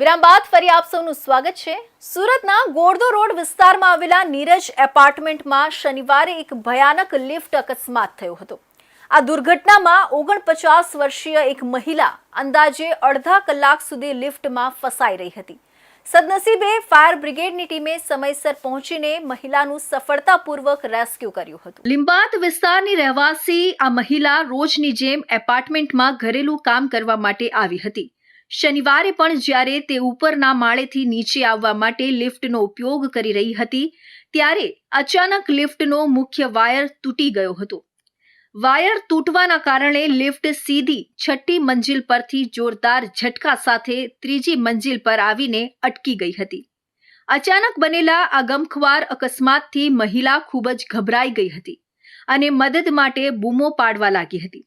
વિરામ બાદ ફરી આપ સૌનું સ્વાગત છે. સુરતના ગોળદો રોડ વિસ્તારમાં આવેલા નીરજ એપાર્ટમેન્ટમાં શનિવારે એક ભયાનક લિફ્ટ અકસ્માત થયો હતો. આ દુર્ઘટનામાં ઓગણપચાસ વર્ષીય એક મહિલા અંદાજે અડધા કલાક સુધી લિફ્ટમાં ફસાઈ રહી હતી. સદનસીબે ફાયર બ્રિગેડની ટીમે સમયસર પહોંચીને મહિલાનું સફળતાપૂર્વક રેસ્ક્યુ કર્યું હતું. લિંબાત વિસ્તારની રહેવાસી આ મહિલા રોજની જેમ એપાર્ટમેન્ટમાં ઘરેલું કામ કરવા માટે આવી હતી. શનિવારે પણ જ્યારે તે ઉપરના માળેથી નીચે આવવા માટે લિફ્ટનો ઉપયોગ કરી રહી હતી, ત્યારે અચાનક લિફ્ટનો મુખ્ય વાયર તૂટી ગયો હતો. વાયર તૂટવાના કારણે લિફ્ટ સીધી છઠ્ઠી મંજિલ પરથી જોરદાર ઝટકા સાથે ત્રીજી મંજિલ પર આવીને અટકી ગઈ હતી. અચાનક બનેલા આ ગમખ્વાર અકસ્માતથી મહિલા ખૂબ જ ગભરાઈ ગઈ હતી અને મદદ માટે બૂમો પાડવા લાગી હતી.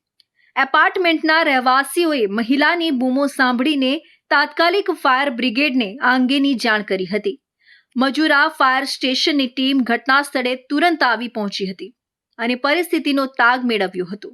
એપાર્ટમેન્ટના રહેવાસીઓએ મહિલાની બૂમો સાંભળીને તાત્કાલિક ફાયર બ્રિગેડને આ અંગેની જાણ કરી હતી. મજુરા ફાયર સ્ટેશનની ટીમ ઘટના સ્થળે તુરંત આવી પહોંચી હતી અને પરિસ્થિતિનો તાગ મેળવ્યો હતો.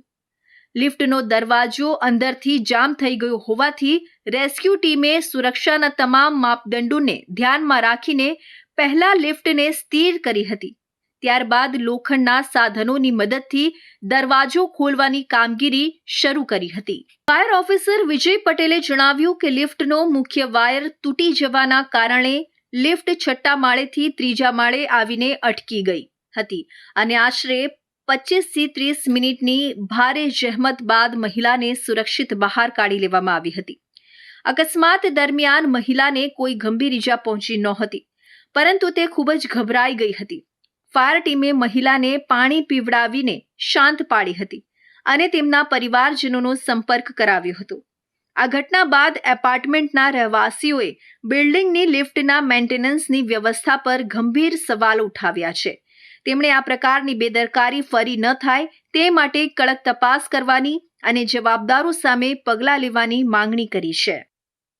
લિફ્ટનો દરવાજો અંદરથી જામ થઈ ગયો હોવાથી રેસ્ક્યુ ટીમે સુરક્ષાના તમામ માપદંડોને ધ્યાનમાં રાખીને પહેલા લિફ્ટને સ્થિર કરી હતી. ત્યારબાદ લોખંડના સાધનોની મદદથી દરવાજો ખોલવાની કામગીરી શરૂ કરી હતી. ફાયર ઓફિસર વિજય પટેલે જણાવ્યું કે લિફ્ટનો મુખ્ય વાયર તૂટી જવાના કારણે લિફ્ટ છઠ્ઠા માળેથી ત્રીજા માળે આવીને અટકી ગઈ હતી અને આશરે પચીસથી ત્રીસ મિનિટની ભારે જહેમત બાદ મહિલાને સુરક્ષિત બહાર કાઢી લેવામાં આવી હતી. અકસ્માત દરમિયાન મહિલાને કોઈ ગંભીર ઈજા પહોંચી નહોતી, પરંતુ તે ખૂબ જ ગભરાઈ ગઈ હતી. ફાયર ટીમે મહિલાને પાણી પીવડાવીને શાંત પાડી હતી અને તેમના પરિવારજનોનો સંપર્ક કરાવ્યો હતો. આ ઘટના બાદ એપાર્ટમેન્ટના રહેવાસીઓએ બિલ્ડિંગની લિફ્ટના મેન્ટેનન્સની વ્યવસ્થા પર ગંભીર સવાલ ઉઠાવ્યા છે. તેમણે આ પ્રકારની બેદરકારી ફરી ન થાય તે માટે કડક તપાસ કરવાની અને જવાબદારો સામે પગલાં લેવાની માંગણી કરી છે.